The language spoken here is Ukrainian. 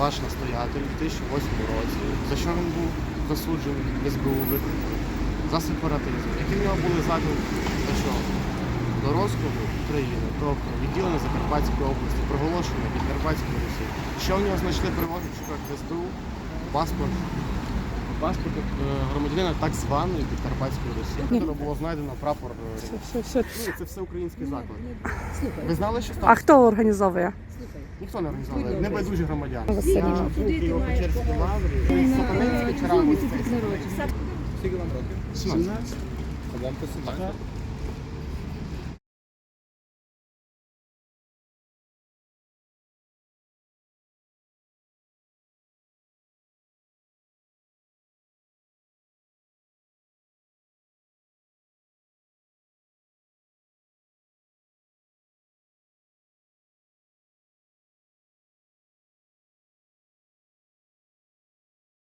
ваш настоятель у 2008 році, за що він був засуджений в СБУ викликаний? За сепаратизм. Які в нього були заклики за що? До розколу України, тобто відділення Закарпатської області, проголошення Підкарпатської Русі. Що в нього знайшли при обшуках СБУ? Паспорт. Паспорт е, громадянина так званої Підкарпатської Русі. Де було знайдено прапор. е, Все, все. Ну, це все український заклад. Ви знали, що А хто організовує? Ніхто не організував? Небайдужі громадяни. Василь. Я був Куди ти його маєш Печерській лаврі. Рамовський? народження. Скільки вам років? 17. А вам по 17?